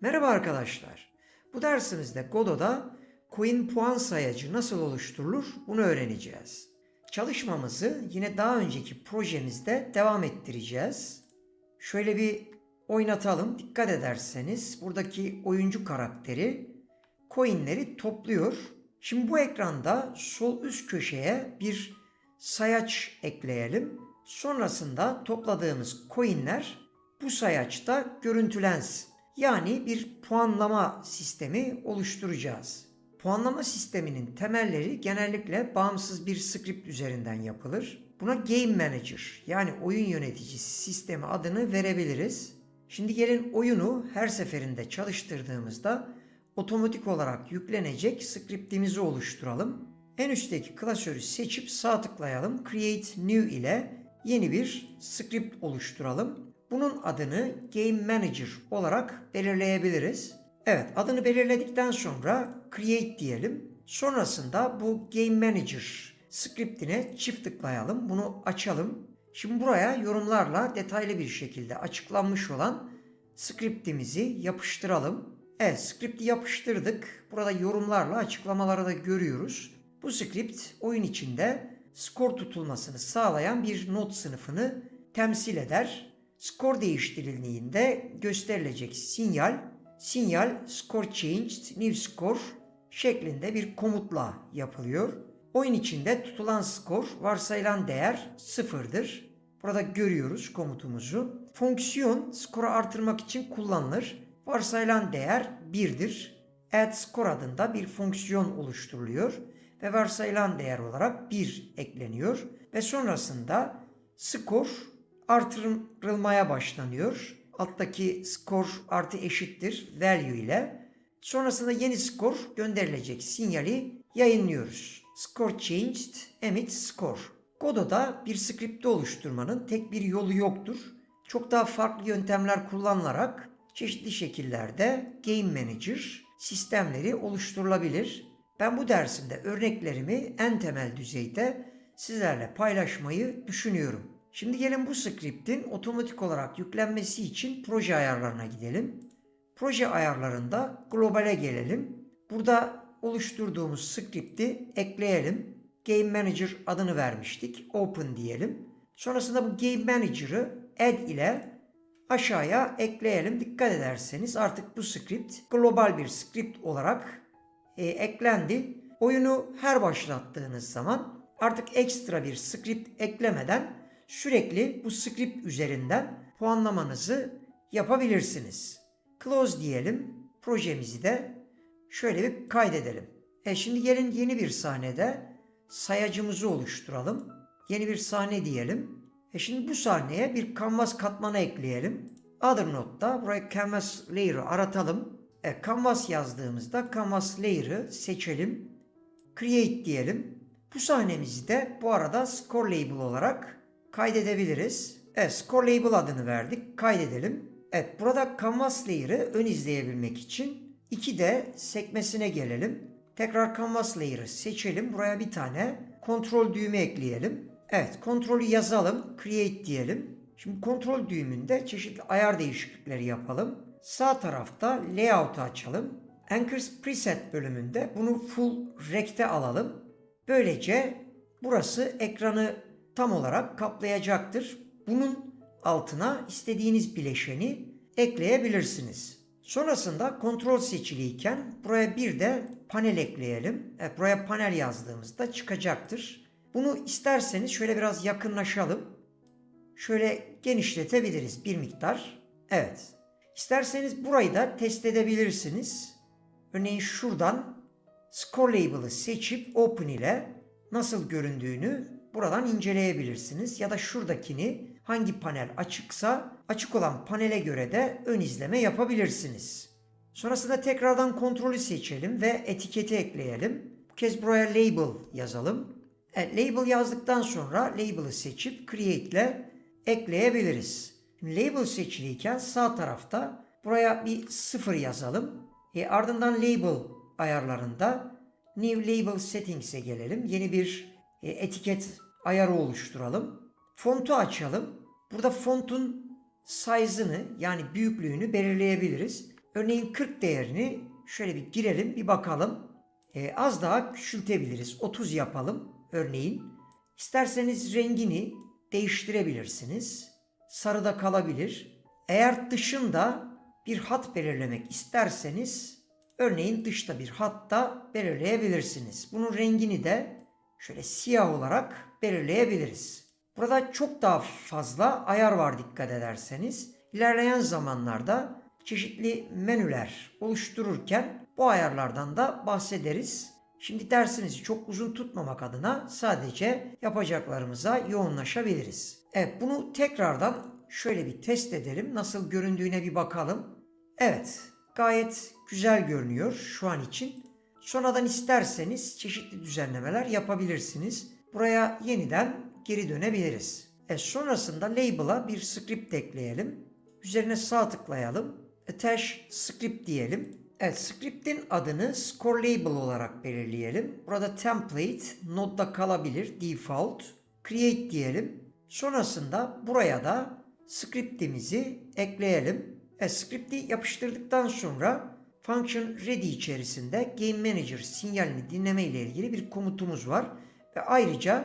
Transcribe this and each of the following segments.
Merhaba arkadaşlar. Bu dersimizde Godot'da coin puan sayacı nasıl oluşturulur bunu öğreneceğiz. Çalışmamızı yine daha önceki projemizde devam ettireceğiz. Şöyle bir oynatalım. Dikkat ederseniz buradaki oyuncu karakteri coinleri topluyor. Şimdi bu ekranda sol üst köşeye bir sayaç ekleyelim. Sonrasında topladığımız coinler bu sayaçta görüntülensin. Yani bir puanlama sistemi oluşturacağız. Puanlama sisteminin temelleri genellikle bağımsız bir script üzerinden yapılır. Buna Game Manager yani oyun yöneticisi sistemi adını verebiliriz. Şimdi gelin oyunu her seferinde çalıştırdığımızda otomatik olarak yüklenecek scriptimizi oluşturalım. En üstteki klasörü seçip sağ tıklayalım. Create New ile yeni bir script oluşturalım. Bunun adını Game Manager olarak belirleyebiliriz. Evet adını belirledikten sonra Create diyelim. Sonrasında bu Game Manager scriptine çift tıklayalım. Bunu açalım. Şimdi buraya yorumlarla detaylı bir şekilde açıklanmış olan scriptimizi yapıştıralım. Evet scripti yapıştırdık. Burada yorumlarla açıklamaları da görüyoruz. Bu script oyun içinde skor tutulmasını sağlayan bir not sınıfını temsil eder. Skor değiştirildiğinde gösterilecek sinyal, sinyal score changed, new score şeklinde bir komutla yapılıyor. Oyun içinde tutulan skor varsayılan değer sıfırdır. Burada görüyoruz komutumuzu. Fonksiyon skoru artırmak için kullanılır. Varsayılan değer 1'dir. Add score adında bir fonksiyon oluşturuluyor ve varsayılan değer olarak 1 ekleniyor ve sonrasında skor artırılmaya başlanıyor. Alttaki skor artı eşittir value ile. Sonrasında yeni skor gönderilecek sinyali yayınlıyoruz. Score changed, emit score. Godot'da bir skripti oluşturmanın tek bir yolu yoktur. Çok daha farklı yöntemler kullanılarak çeşitli şekillerde Game Manager sistemleri oluşturulabilir. Ben bu dersimde örneklerimi en temel düzeyde sizlerle paylaşmayı düşünüyorum. Şimdi gelin bu skriptin otomatik olarak yüklenmesi için proje ayarlarına gidelim. Proje ayarlarında globale gelelim. Burada oluşturduğumuz skripti ekleyelim. Game Manager adını vermiştik. Open diyelim. Sonrasında bu Game Manager'ı add ile aşağıya ekleyelim. Dikkat ederseniz artık bu script global bir script olarak e, eklendi. Oyunu her başlattığınız zaman artık ekstra bir script eklemeden sürekli bu script üzerinden puanlamanızı yapabilirsiniz. Close diyelim. Projemizi de şöyle bir kaydedelim. E şimdi gelin yeni bir sahnede sayacımızı oluşturalım. Yeni bir sahne diyelim. E şimdi bu sahneye bir canvas katmanı ekleyelim. Other note'da buraya canvas layer'ı aratalım. E, canvas yazdığımızda canvas layer'ı seçelim. Create diyelim. Bu sahnemizi de bu arada score label olarak kaydedebiliriz. Evet score label adını verdik. Kaydedelim. Evet burada canvas layer'ı ön izleyebilmek için 2D sekmesine gelelim. Tekrar canvas layer'ı seçelim. Buraya bir tane kontrol düğme ekleyelim. Evet kontrolü yazalım. Create diyelim. Şimdi kontrol düğümünde çeşitli ayar değişiklikleri yapalım. Sağ tarafta layout'u açalım. Anchors Preset bölümünde bunu full rect'e alalım. Böylece burası ekranı tam olarak kaplayacaktır. Bunun altına istediğiniz bileşeni ekleyebilirsiniz. Sonrasında kontrol seçiliyken buraya bir de panel ekleyelim. Evet, buraya panel yazdığımızda çıkacaktır. Bunu isterseniz şöyle biraz yakınlaşalım. Şöyle genişletebiliriz bir miktar. Evet. İsterseniz burayı da test edebilirsiniz. Örneğin şuradan Score Label'ı seçip Open ile nasıl göründüğünü buradan inceleyebilirsiniz. Ya da şuradakini hangi panel açıksa açık olan panele göre de ön izleme yapabilirsiniz. Sonrasında tekrardan kontrolü seçelim ve etiketi ekleyelim. Bu kez buraya label yazalım. Evet, label yazdıktan sonra label'ı seçip create ile ekleyebiliriz. Label seçiliyken sağ tarafta buraya bir sıfır yazalım. E, ardından label ayarlarında New Label Settings'e gelelim. Yeni bir e, etiket ayarı oluşturalım. Fontu açalım. Burada fontun size'ını yani büyüklüğünü belirleyebiliriz. Örneğin 40 değerini şöyle bir girelim bir bakalım. Ee, az daha küçültebiliriz. 30 yapalım örneğin. İsterseniz rengini değiştirebilirsiniz. Sarıda kalabilir. Eğer dışında bir hat belirlemek isterseniz örneğin dışta bir hat da belirleyebilirsiniz. Bunun rengini de şöyle siyah olarak belirleyebiliriz. Burada çok daha fazla ayar var dikkat ederseniz. İlerleyen zamanlarda çeşitli menüler oluştururken bu ayarlardan da bahsederiz. Şimdi dersinizi çok uzun tutmamak adına sadece yapacaklarımıza yoğunlaşabiliriz. Evet bunu tekrardan şöyle bir test edelim. Nasıl göründüğüne bir bakalım. Evet gayet güzel görünüyor şu an için. Sonradan isterseniz çeşitli düzenlemeler yapabilirsiniz. Buraya yeniden geri dönebiliriz. E sonrasında label'a bir script ekleyelim. Üzerine sağ tıklayalım. Attach script diyelim. Evet, script'in adını score label olarak belirleyelim. Burada template node'da kalabilir default. Create diyelim. Sonrasında buraya da script'imizi ekleyelim. Evet, script'i yapıştırdıktan sonra function ready içerisinde game manager sinyalini dinleme ile ilgili bir komutumuz var ve ayrıca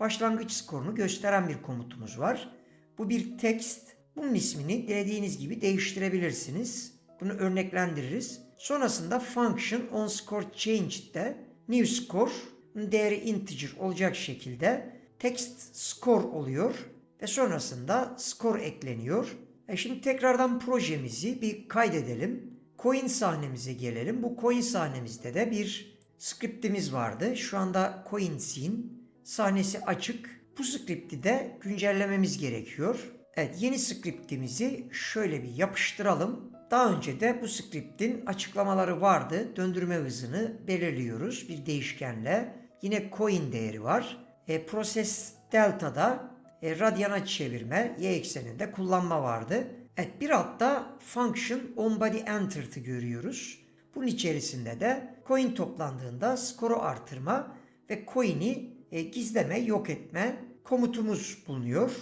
başlangıç skorunu gösteren bir komutumuz var. Bu bir text. Bunun ismini dilediğiniz gibi değiştirebilirsiniz. Bunu örneklendiririz. Sonrasında function on score change'de new score değeri integer olacak şekilde text score oluyor ve sonrasında score ekleniyor. E şimdi tekrardan projemizi bir kaydedelim. Coin sahnemize gelelim. Bu coin sahnemizde de bir scriptimiz vardı. Şu anda coin scene sahnesi açık. Bu script'i de güncellememiz gerekiyor. Evet yeni script'imizi şöyle bir yapıştıralım. Daha önce de bu script'in açıklamaları vardı. Döndürme hızını belirliyoruz bir değişkenle. Yine coin değeri var. E, process delta'da e, radyana çevirme, y ekseninde kullanma vardı. Evet bir altta function on entered'ı görüyoruz. Bunun içerisinde de coin toplandığında skoru artırma ve coin'i e, gizleme, yok etme komutumuz bulunuyor.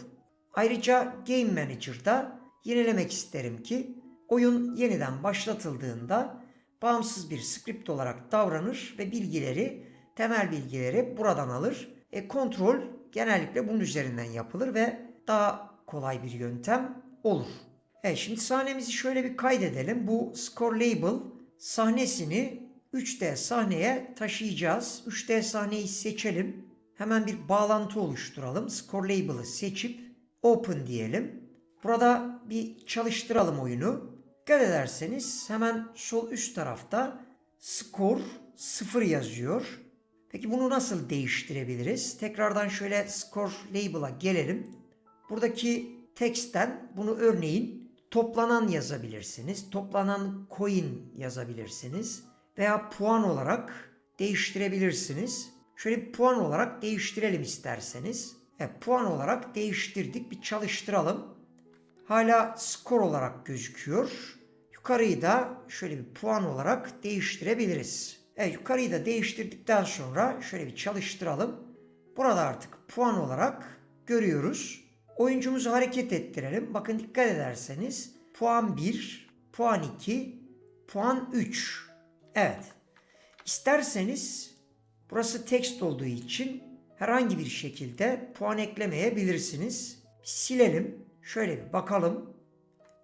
Ayrıca Game Manager'da yenilemek isterim ki oyun yeniden başlatıldığında bağımsız bir script olarak davranır ve bilgileri, temel bilgileri buradan alır. E, kontrol genellikle bunun üzerinden yapılır ve daha kolay bir yöntem olur. Evet şimdi sahnemizi şöyle bir kaydedelim. Bu score label sahnesini 3D sahneye taşıyacağız. 3D sahneyi seçelim. Hemen bir bağlantı oluşturalım. Score label'ı seçip open diyelim. Burada bir çalıştıralım oyunu. Dikkat ederseniz hemen sol üst tarafta score 0 yazıyor. Peki bunu nasıl değiştirebiliriz? Tekrardan şöyle score label'a gelelim. Buradaki text'ten bunu örneğin toplanan yazabilirsiniz. Toplanan coin yazabilirsiniz. Veya puan olarak değiştirebilirsiniz. Şöyle bir puan olarak değiştirelim isterseniz. Evet, puan olarak değiştirdik. Bir çalıştıralım. Hala skor olarak gözüküyor. Yukarıyı da şöyle bir puan olarak değiştirebiliriz. Evet yukarıyı da değiştirdikten sonra şöyle bir çalıştıralım. Burada artık puan olarak görüyoruz. Oyuncumuzu hareket ettirelim. Bakın dikkat ederseniz puan 1, puan 2, puan 3. Evet. İsterseniz burası text olduğu için herhangi bir şekilde puan eklemeyebilirsiniz. Silelim. Şöyle bir bakalım.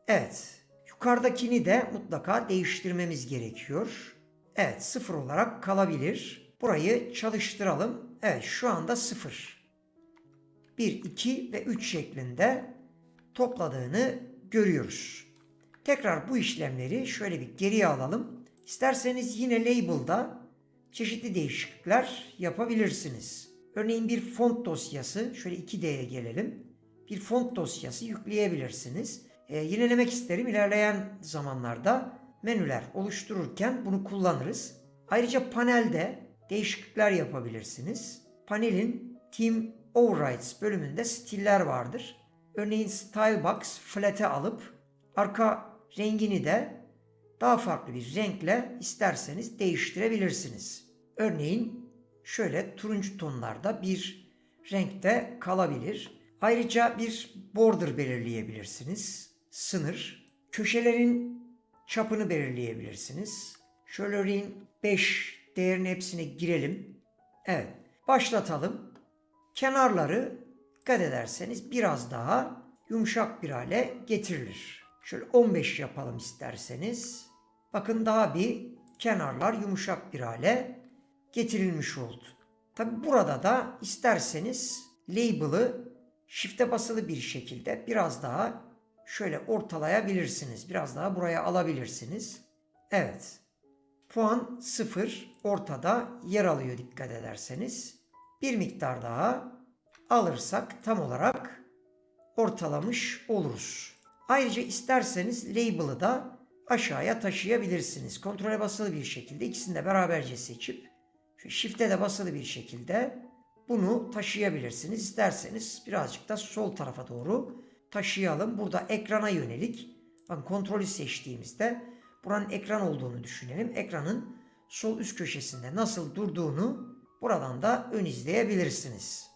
Evet. Yukarıdakini de mutlaka değiştirmemiz gerekiyor. Evet sıfır olarak kalabilir. Burayı çalıştıralım. Evet şu anda sıfır. 1, 2 ve 3 şeklinde topladığını görüyoruz. Tekrar bu işlemleri şöyle bir geriye alalım. İsterseniz yine label'da çeşitli değişiklikler yapabilirsiniz. Örneğin bir font dosyası, şöyle 2D'ye gelelim. Bir font dosyası yükleyebilirsiniz. E, yinelemek isterim ilerleyen zamanlarda menüler oluştururken bunu kullanırız. Ayrıca panelde değişiklikler yapabilirsiniz. Panelin Team Overrides bölümünde stiller vardır. Örneğin Stylebox Flat'e alıp arka rengini de daha farklı bir renkle isterseniz değiştirebilirsiniz. Örneğin şöyle turuncu tonlarda bir renkte kalabilir. Ayrıca bir border belirleyebilirsiniz. Sınır. Köşelerin çapını belirleyebilirsiniz. Şöyle örneğin 5 değerin hepsine girelim. Evet. Başlatalım. Kenarları dikkat ederseniz biraz daha yumuşak bir hale getirilir. Şöyle 15 yapalım isterseniz. Bakın daha bir kenarlar yumuşak bir hale getirilmiş oldu. Tabi burada da isterseniz label'ı shift'e basılı bir şekilde biraz daha şöyle ortalayabilirsiniz. Biraz daha buraya alabilirsiniz. Evet. Puan 0 ortada yer alıyor dikkat ederseniz. Bir miktar daha alırsak tam olarak ortalamış oluruz. Ayrıca isterseniz label'ı da aşağıya taşıyabilirsiniz. Kontrole basılı bir şekilde ikisini de beraberce seçip şu shift'e de basılı bir şekilde bunu taşıyabilirsiniz. İsterseniz birazcık da sol tarafa doğru taşıyalım. Burada ekrana yönelik bakın kontrolü seçtiğimizde buranın ekran olduğunu düşünelim. Ekranın sol üst köşesinde nasıl durduğunu buradan da ön izleyebilirsiniz.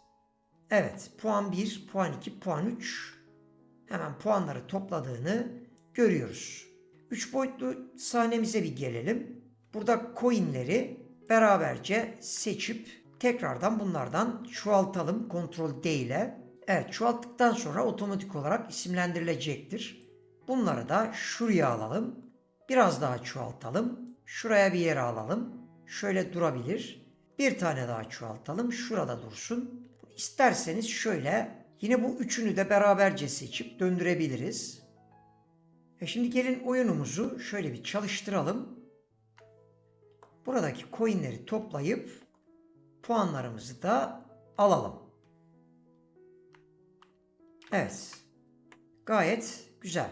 Evet puan 1, puan 2, puan 3 hemen puanları topladığını görüyoruz. 3 boyutlu sahnemize bir gelelim. Burada coinleri beraberce seçip tekrardan bunlardan çoğaltalım Ctrl D ile. Evet çoğalttıktan sonra otomatik olarak isimlendirilecektir. Bunları da şuraya alalım. Biraz daha çoğaltalım. Şuraya bir yere alalım. Şöyle durabilir. Bir tane daha çoğaltalım. Şurada dursun. İsterseniz şöyle yine bu üçünü de beraberce seçip döndürebiliriz. E şimdi gelin oyunumuzu şöyle bir çalıştıralım. Buradaki coinleri toplayıp puanlarımızı da alalım. Evet. Gayet güzel.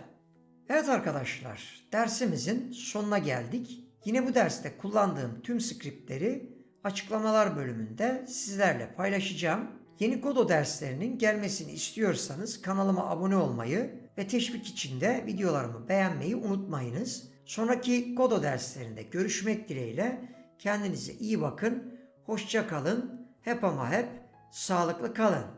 Evet arkadaşlar, dersimizin sonuna geldik. Yine bu derste kullandığım tüm skriptleri açıklamalar bölümünde sizlerle paylaşacağım. Yeni Kodo derslerinin gelmesini istiyorsanız kanalıma abone olmayı ve teşvik için de videolarımı beğenmeyi unutmayınız. Sonraki Kodo derslerinde görüşmek dileğiyle kendinize iyi bakın, hoşça kalın, hep ama hep sağlıklı kalın.